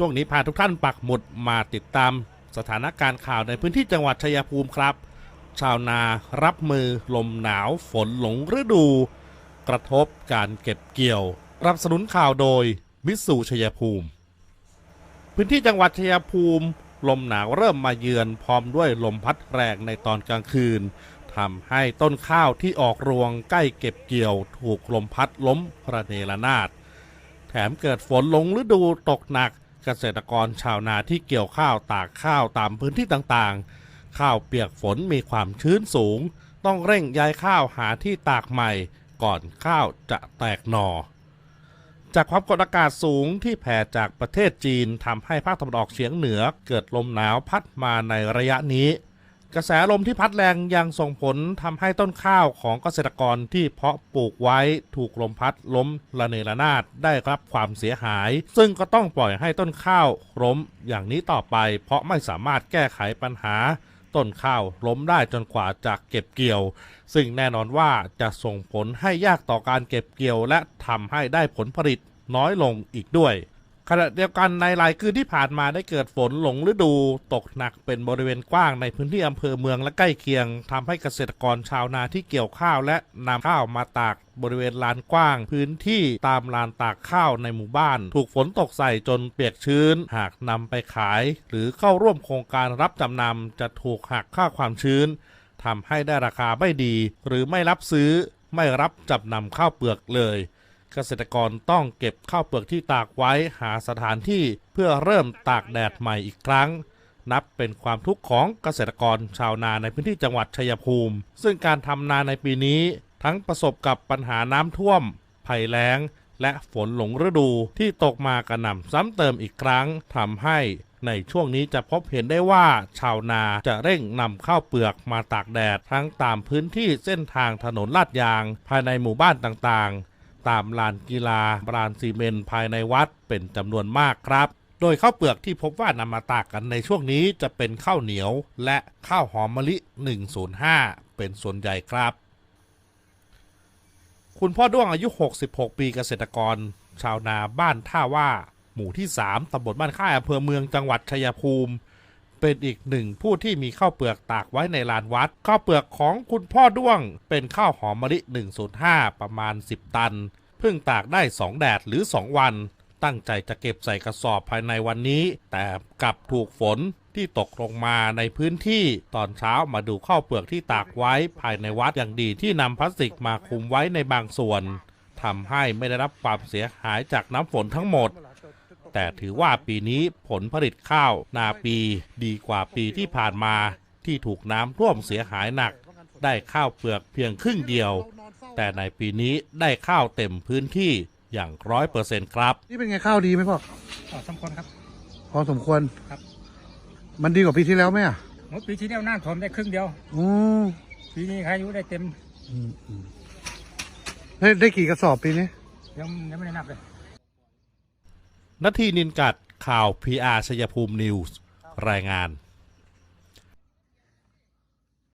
ช่วงนี้พาทุกท่านปักหมุดมาติดตามสถานการณ์ข่าวในพื้นที่จังหวัดชัยภูมิครับ ชาวนารับมือลมหนาวฝนหลงฤดู กระทบการเก็บเกี่ยว รับสนุนข่าวโดยมิตซูชัยภูมิ พื้นที่จังหวัดชัยภูมิ ลมหนาวเริ่มมาเยือนพร้อมด้วยลมพัดแรงในตอนกลางคืนทำให้ต้นข้าวที่ออกรวงใกล้เก็บเกี่ยว ถูกลมพัดล้มระเนระนาด แถมเกิดฝนหลงฤดูตกหนัก กษตรกรชาวนาที่เกี่ยวข้าวตากข้าวตามพื้นที่ต่างๆ ข้าวเปียกฝนมีความชื้นสูง ต้องเร่งย้ายข้าวหาที่ตากใหม่ ก่อนข้าวจะแตกหนอจากความกดอากาศสูงที่แผ่จากประเทศจีนทำให้ภาคตะวันออกเฉียงเหนือเกิดลมหนาวพัดมาในระยะนี้ กระแสลมที่พัดแรงยังส่งผลทำให้ต้นข้าวของเกษตรกรที่เพาะปลูกไว้ถูกลมพัดล้มระเนระนาดได้รับความเสียหาย ซึ่งก็ต้องปล่อยให้ต้นข้าวล้มอย่างนี้ต่อไป เพราะไม่สามารถแก้ไขปัญหา ต้นข้าวล้มได้จนกว่าจะเก็บเกี่ยว ซึ่งแน่นอนว่าจะส่งผลให้ยากต่อการเก็บเกี่ยว และทำให้ได้ผลผลิตน้อยลงอีกด้วย ขณะเดียวกันในหลายคืนที่ผ่านมาได้เกิดฝนหลงฤดูตกหนักเป็นบริเวณกว้างในพื้นที่อำเภอเมืองและใกล้เคียงทำให้เกษตรกรชาวนาที่เกี่ยวข้าวและนำข้าวมาตากบริเวณลานกว้าง พื้นที่ตามลานตากข้าวในหมู่บ้าน ถูกฝนตกใส่จนเปียกชื้น หากนำไปขาย หรือเข้าร่วมโครงการรับจำนำจะถูกหักค่าความชื้นทำให้ได้ราคาไม่ดี หรือไม่รับซื้อไม่รับจำนำข้าวเปลือกเลย เกษตรกรต้องเก็บข้าวเปลือกที่ตากไว้หาสถานที่เพื่อเริ่มตากแดดใหม่อีกครั้ง นับเป็นความทุกข์ของเกษตรกรชาวนาในพื้นที่จังหวัดชัยภูมิ ซึ่งการทำนาในปีนี้ ทั้งประสบกับปัญหาน้ำท่วม ภัยแล้ง และฝนหลงฤดูที่ตกมากระหน่ำซ้ำเติมอีกครั้งทำให้ในช่วงนี้จะพบเห็นได้ว่าชาวนาจะเร่งนำข้าวเปลือกมาตากแดดทั้งตามพื้นที่เส้นทางถนนลาดยาง ภายในหมู่บ้านต่างๆ ตามลานกีฬาลานซีเมนภายในวัดเป็นจำนวนมากครับ โดยข้าวเปลือกที่พบว่านำมาตากกันในช่วงนี้จะเป็นข้าวเหนียว และข้าวหอมมะลิ 105 เป็นส่วนใหญ่ครับ คุณพ่อด้วงอายุ 66 ปีเกษตรกร ชาวนาบ้านท่าว่า หมู่ที่ 3ตำบลบ้านค่ายอำเภอเมืองจังหวัดชัยภูมิ เป็นอีกหนึ่งผู้ที่มีข้าวเปลือกตากไว้ในลานวัด ข้าวเปลือกของคุณพ่อด้วง เป็นข้าวหอมมะลิ 105 ประมาณ 10 ตัน เพิ่งตากได้ 2 แดดหรือ 2 วัน ตั้งใจจะเก็บใส่กระสอบภายในวันนี้ แต่กลับถูกฝนที่ตกลงมาในพื้นที่ตอนเช้ามาดูข้าวเปลือกที่ตากไว้ภายในวัดอย่างดีที่นำพลาสติกมาคุมไว้ในบางส่วนทำให้ไม่ได้รับความเสียหายจากน้ำฝนทั้งหมด แต่ถือว่าปีนี้ผลผลิตข้าวนาปีดีกว่าปีที่ผ่านมาที่ถูกน้ำท่วมเสียหายหนัก ได้ข้าวเปลือกเพียงครึ่งเดียว แต่ในปีนี้ได้ข้าวเต็มพื้นที่อย่างร้อยเปอร์เซ็นต์ครับ นี่เป็นไงข้าวดีไหมพ่อต่อสมควรครับ พอสมควรครับ มันดีกว่าปีที่แล้วไหมอะเมื่อปีที่แล้วน้ำท่วมได้ครึ่งเดียวอืมปีนี้ใครอยู่ได้เต็มอืมอืมได้ได้กี่กระสอบปีนี้ยังยังไม่ได้นับเลย นาทีนินกัดข่าว PR ชัยภูมินิวส์รายงาน